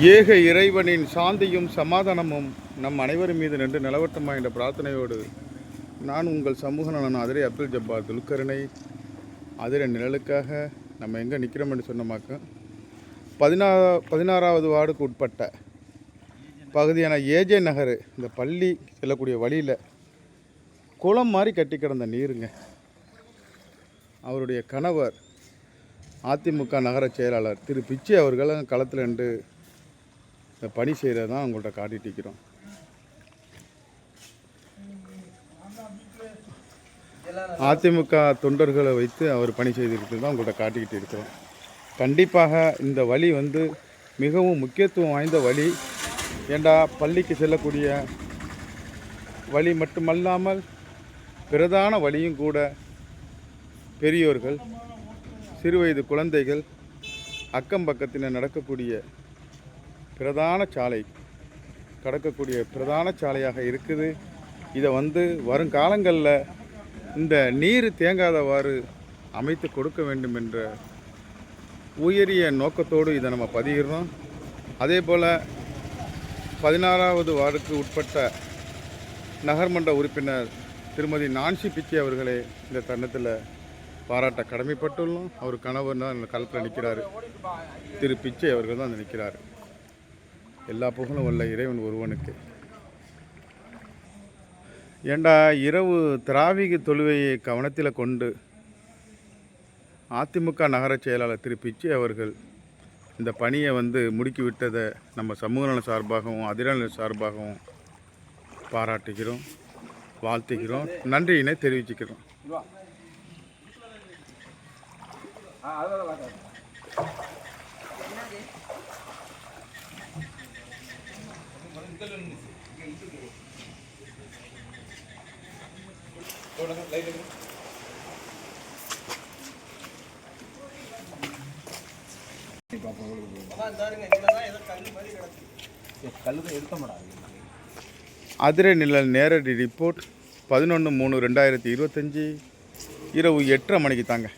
ஏக இறைவனின் சாந்தியும் சமாதானமும் நம் அனைவரும் மீது நின்று நிலவட்டமா என்ற பிரார்த்தனையோடு நான் உங்கள் சமூக நலன் அதிரை அப்துல் ஜப்பா துல்கருணை அதிர நிழலுக்காக நம்ம எங்கே நிற்கிறோம்னு சொன்னமாக்க பதினா பதினாறாவது வார்டுக்கு உட்பட்ட பகுதியான ஏஜே நகர் இந்த பள்ளி செல்லக்கூடிய வழியில் குளம் மாதிரி கட்டி கிடந்த நீருங்க. அவருடைய கணவர் அதிமுக நகர செயலாளர் திரு பிச்சை அவர்கள் களத்தில் நின்று இந்த பணி செய்கிறத தான் உங்கள்கிட்ட காட்டிட்டு இருக்கிறோம். அதிமுக தொண்டர்களை வைத்து அவர் பணி செய்திருக்கிறது தான் உங்கள்கிட்ட காட்டிக்கிட்டு இருக்கிறோம். கண்டிப்பாக இந்த வழி வந்து மிகவும் முக்கியத்துவம் வாய்ந்த வழி. ஏண்டா பள்ளிக்கு செல்லக்கூடிய வழி மட்டுமல்லாமல் பிரதான வழியும் கூட பெரியோர்கள் சிறுவயது குழந்தைகள் அக்கம் பக்கத்தில் நடக்கக்கூடிய பிரதான சாலை கடக்கக்கூடிய பிரதான சாலையாக இருக்குது. இதை வந்து வருங்காலங்களில் இந்த நீர் தேங்காதவாறு அமைத்து கொடுக்க வேண்டும் என்ற உயரிய நோக்கத்தோடு இதை நம்ம பதிகிறோம். அதே போல் பதினாறாவது வார்டுக்கு உட்பட்ட நகர்மன்ற உறுப்பினர் திருமதி நான்சி பிச்சை அவர்களே இந்த தருணத்தில் பாராட்ட கடமைப்பட்டுள்ளோம். அவர் கணவர் தான் இந்த களத்தில் திரு பிச்சை அவர்கள் தான் நிற்கிறார் எல்லா புகழும் உள்ள இறைவன் ஒருவனுக்கு. ஏண்டா இரவு திராவிக தொழுவையை கவனத்தில் கொண்டு அதிமுக நகர செயலாளர் திரு. பிச்சை அவர்கள் இந்த பணியை வந்து முடுக்கிவிட்டதை நம்ம சமூக நல சார்பாகவும் அதிரநல சார்பாகவும் பாராட்டுகிறோம் வாழ்த்துகிறோம். நன்றியினை தெரிவிச்சுக்கிறோம். அதிரை நிழல் நேரடி ரிப்போர்ட் பதினொன்று மூணு ரெண்டாயிரத்தி இருபத்தஞ்சி இரவு எட்டரை மணிக்கு தாங்க.